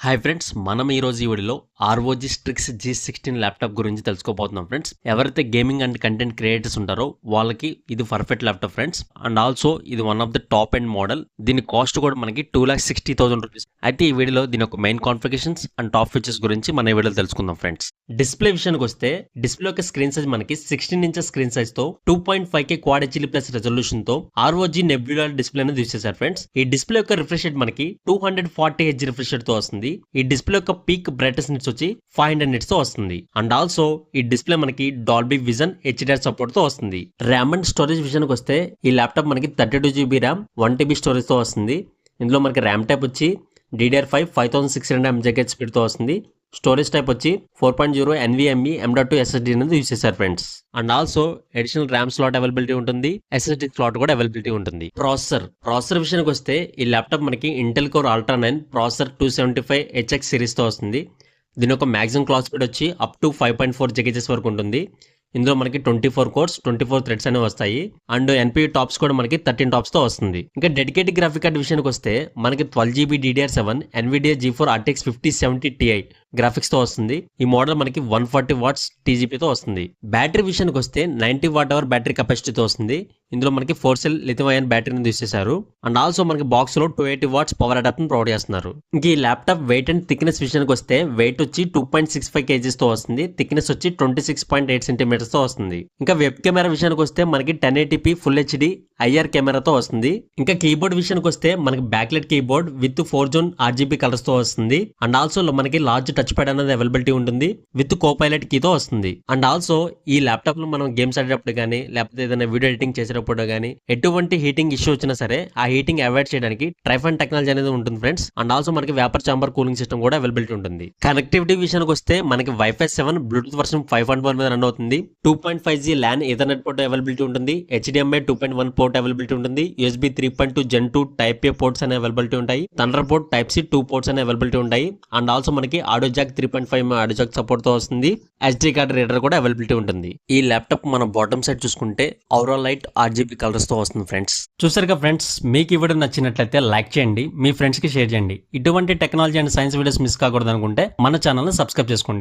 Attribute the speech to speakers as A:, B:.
A: Hi friends మనం ఈ రోజు ఈ వీడియోలో ROG Strix G sixteen laptop గురించి తెలుసుకోబోతున్నాం ఫ్రెండ్స్ ఎవరైతే గేమింగ్ అండ్ కంటెంట్ క్రియేటర్స్ ఉంటారో వాళ్ళకి ఇది perfect laptop friends and also ఇది one of the top end model దీని కాస్ట్ కూడా మనకి two lakh sixty thousand rupees అయితే ఈ వీడియోలో దీని యొక్క main configurations and top features గురించి మన ఈ వీడియోలో తెలుసుకుందాం ఫ్రెండ్స్ డిస్ప్లే విషయానికి వస్తే డిస్ప్లే యొక్క స్క్రీన్ సైజ్ మనకి sixteen inches screen సైజ్తో two point five K quad HD plus రెజల్యూషన్తో ROG Nebula display అనేది యూస్ చేశారు ఫ్రెండ్స్ ఈ డిస్ప్లే యొక్క రిఫ్రెష్ రేట్ మనకి టూ హండ్రెడ్ ఫార్టీ హెచ్ రిఫ్రెష్తో వస్తుంది. ఈ డిస్ప్లే యొక్క పీక్ బ్రైట్నెస్ నిట్స్ వచ్చి ఫైవ్ హండ్రెడ్ నిట్స్తో వస్తుంది. అండ్ ఆల్సో ఈ డిస్ప్లే మనకి డాల్బీ విజన్ హెచ్డిఆర్ సపోర్ట్తో వస్తుంది. ర్యామ్ అండ్ స్టోరేజ్ విషయానికి వస్తే ఈ ల్యాప్టాప్ మనకి thirty two GB RAM one TB స్టోరేజ్తో వస్తుంది. ఇందులో మనకి ర్యామ్ టైప్ వచ్చి DDR five five thousand six hundred ఎంజెకెట్ స్పీడ్తో వస్తుంది. స్టోరేజ్ టైప్ వచ్చి four point zero NVMe M dot two SSD అనేది యూస్ చేశారు friends and also additional RAM slot availability ఉంటుంది ఎస్ఎస్డి స్లాట్ కూడా అవైలబిలిటీ ఉంటుంది. ప్రాసెసర్ ప్రాసెసర్ విషయానికి వస్తే ఈ ల్యాప్టాప్ మనకి Intel Core Ultra nine processor two seventy five HX సిరీస్తో వస్తుంది. దీని యొక్క మ్యాక్సిమం క్లాస్ స్పీడ్ వచ్చి up to five point four జెగేజెస్ వరకు ఉంటుంది. ఇందులో మనకి twenty four cores twenty four threads అనేవి వస్తాయి. అండ్ ఎన్పీ టాప్స్ కూడా మనకి థర్టీన్ టాప్స్తో వస్తుంది. ఇంకా డెడికేటెడ్ గ్రాఫిక్ కార్డ్ విషయానికి వస్తే మనకి twelve GB DDR seven Nvidia GeForce RTX fifty seventy Ti గ్రాఫిక్స్తో వస్తుంది. ఈ మోడల్ మనకి వన్ ఫార్టీ వాట్స్ టీజీపీతో వస్తుంది. బ్యాటరీ విషయానికి వస్తే నైన్టీ వాట్ అవర్ బ్యాటరీ కెపాసిటీతో వస్తుంది. ఇందులో మనకి ఫోర్ సెల్ లిథియం అయన్ బ్యాటరీని తీసేశారు. అండ్ ఆల్సో మనకి బాక్స్లో two eighty watts power adapter provide చేస్తున్నారు. ఇంక ఈ ల్యాప్టాప్ వెయిట్ అండ్ థిక్నెస్ విషయానికి వస్తే వెయిట్ వచ్చి టూ పాయింట్ సిక్స్ ఫైవ్ కేజీస్తో వస్తుంది. థిక్నెస్ వచ్చి ట్వంటీ సిక్స్ పాయింట్ ఎయిట్ సెంటీమీటర్స్తో వస్తుంది. ఇంకా వెబ్ కెమెరా విషయానికి వస్తే మనకి ten eighty p full HD IR కెమెరాతో వస్తుంది. ఇంకా కీబోర్డ్ విషయానికి వస్తే మనకి backlit keyboard with four zone RGB కలర్స్తో వస్తుంది. అండ్ ఆల్సో మనకి లార్జ్ టచ్ ప్యాడ్ అనేది అవైలబిలిటీ ఉంటుంది. విత్ కో పైలట్ కీతో వస్తుంది. అండ్ ఆల్సో ఈ ల్యాప్టాప్లో మనం గేమ్స్ ఆడేటప్పుడు కానీ లేకపోతే ఏదైనా వీడియో ఎడిటింగ్ చేసేటప్పుడు కానీ ఎటువంటి హీటింగ్ ఇష్యూ వచ్చినా సరే ఆ హీటింగ్ అవాయిడ్ చేయడానికి ట్రైఫన్ టెక్నాలజీ అనేది ఉంటుంది ఫ్రెండ్స్. అండ్ ఆల్సో మనకి వేపర్ చాంబర్ కూలింగ్ సిస్టమ్ కూడా అవైలబిలిటీ ఉంటుంది. కనెక్టివిటీ విషయానికి వస్తే మనకి WiFi seven Bluetooth version five point one మీద రన్ అవుతుంది. Two point five G LAN Ethernet port availability ఉంటుంది. HDMI two point one port availability ఉంటుంది. USB three point two Gen two type A ports అనే availability ఉంటాయి. Thunder port type C two ports అనే availability ఉంటాయి. And also మనకి audio jack three point five audio jack సపోర్ట్తో వస్తుంది. SD card reader కూడా availability ఉంటుంది. ఈ ల్యాప్టాప్ మన బాటమ్ సైడ్ చూసుకుంటే ఔరా లైట్ ఆర్జీబీ కలర్స్తో వస్తుంది ఫ్రెండ్స్. చూసారుగా ఫ్రెండ్స్ మీకు ఇవ్వడం నచ్చినట్లయితే లైక్ చేయండి మీ ఫ్రెండ్స్కి షేర్ చేయండి. ఇటువంటి technology and science videos miss కాకూడదు అనుకుంటే మన ఛానల్ సబ్స్క్రైబ్ చేసుకోండి.